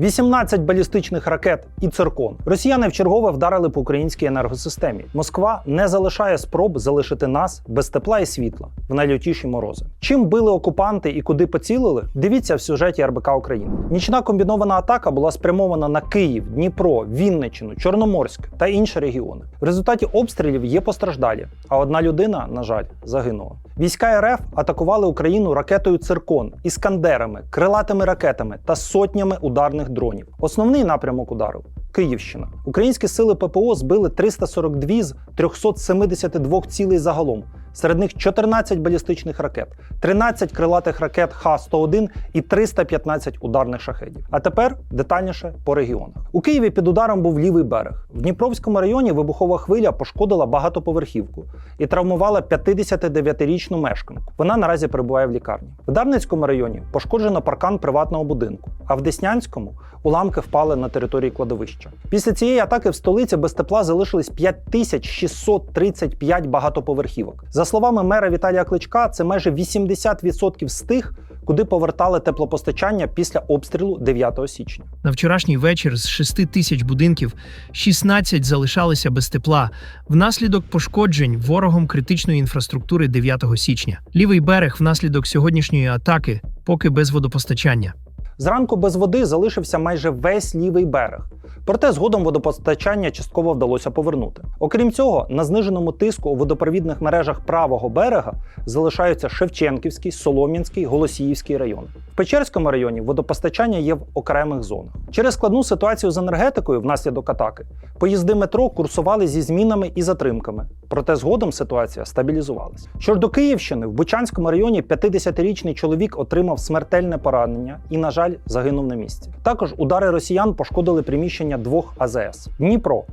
18 балістичних ракет і циркон. Росіяни вчергове вдарили по українській енергосистемі. Москва не залишає спроб залишити нас без тепла і світла в найлютіші морози. Чим били окупанти і куди поцілили? Дивіться в сюжеті РБК України. Нічна комбінована атака була спрямована на Київ, Дніпро, Вінниччину, Чорноморськ та інші регіони. В результаті обстрілів є постраждалі, а одна людина, на жаль, загинула. Війська РФ атакували Україну ракетою Циркон, іскандерами, крилатими ракетами та сотнями ударних дронів. Основний напрямок удару Київщина. Українські сили ППО збили 342 з 372 цілей загалом. Серед них 14 балістичних ракет, 13 крилатих ракет Х-101 і 315 ударних шахедів. А тепер детальніше по регіонах. У Києві під ударом був лівий берег. В Дніпровському районі вибухова хвиля пошкодила багатоповерхівку і травмувала 59-річну мешканку. Вона наразі перебуває в лікарні. В Дарницькому районі пошкоджено паркан приватного будинку, а в Деснянському уламки впали на території кладовища. Після цієї атаки в столиці без тепла залишились 5635 багатоповерхівок. За словами мера Віталія Кличка, це майже 80% з тих, куди повертали теплопостачання після обстрілу 9 січня. На вчорашній вечір з 6 тисяч будинків 16 залишалися без тепла внаслідок пошкоджень ворогом критичної інфраструктури 9 січня. Лівий берег внаслідок сьогоднішньої атаки поки без водопостачання. Зранку без води залишився майже весь лівий берег. Проте згодом водопостачання частково вдалося повернути. Окрім цього, на зниженому тиску у водопровідних мережах правого берега залишаються Шевченківський, Солом'янський, Голосіївський райони. В Печерському районі водопостачання є в окремих зонах. Через складну ситуацію з енергетикою внаслідок атаки поїзди метро курсували зі змінами і затримками. Проте згодом ситуація стабілізувалась. Що ж до Київщини, в Бучанському районі 50-річний чоловік отримав смертельне поранення і, на жаль, загинув на місці. Також удари росіян пошкодили приміщення двох АЗС. Дніпро.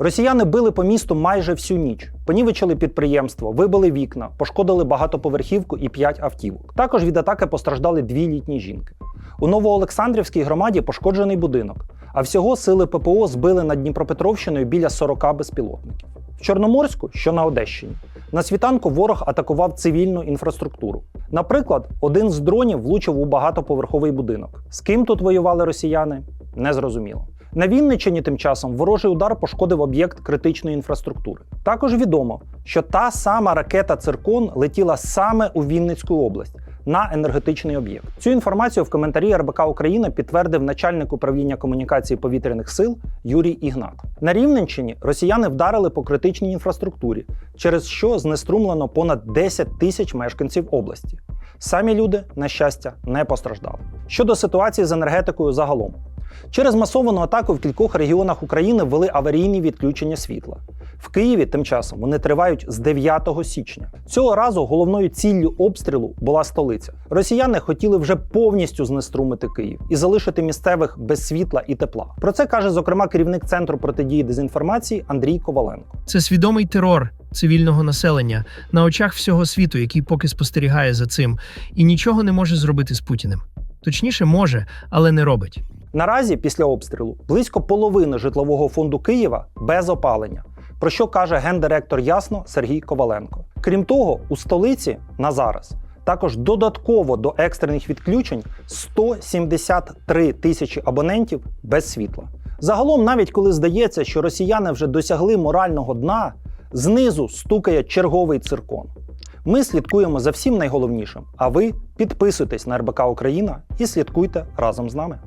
Росіяни били по місту майже всю ніч. Понівечили підприємство, вибили вікна, пошкодили багатоповерхівку і п'ять автівок. Також від атаки постраждали дві літні жінки. У Новоолександрівській громаді пошкоджений будинок, а всього сили ППО збили над Дніпропетровщиною біля 40 безпілотників. В Чорноморську, що на Одещині, на світанку ворог атакував цивільну інфраструктуру. Наприклад, один з дронів влучив у багатоповерховий будинок. З ким тут воювали росіяни, незрозуміло. На Вінниччині тим часом ворожий удар пошкодив об'єкт критичної інфраструктури. Також відомо, що та сама ракета Циркон летіла саме у Вінницьку область на енергетичний об'єкт. Цю інформацію в коментарі РБК Україна підтвердив начальник управління комунікації повітряних сил Юрій Ігнат. На Рівненщині росіяни вдарили по критичній інфраструктурі, через що знеструмлено понад 10 тисяч мешканців області. Самі люди, на щастя, не постраждали. Щодо ситуації з енергетикою загалом. Через масовану атаку в кількох регіонах України ввели аварійні відключення світла. В Києві тим часом вони тривають з 9 січня. Цього разу головною ціллю обстрілу була столиця. Росіяни хотіли вже повністю знеструмити Київ і залишити місцевих без світла і тепла. Про це каже зокрема керівник центру протидії дезінформації Андрій Коваленко. Це свідомий терор цивільного населення на очах всього світу, який поки спостерігає за цим, і нічого не може зробити з Путіним. Точніше, може, але не робить. Наразі, після обстрілу, близько половини житлового фонду Києва без опалення. Про що каже гендиректор Ясно Сергій Коваленко. Крім того, у столиці на зараз також додатково до екстрених відключень 173 тисячі абонентів без світла. Загалом, навіть коли здається, що росіяни вже досягли морального дна, знизу стукає черговий циркон. Ми слідкуємо за всім найголовнішим. А ви підписуйтесь на РБК Україна і слідкуйте разом з нами.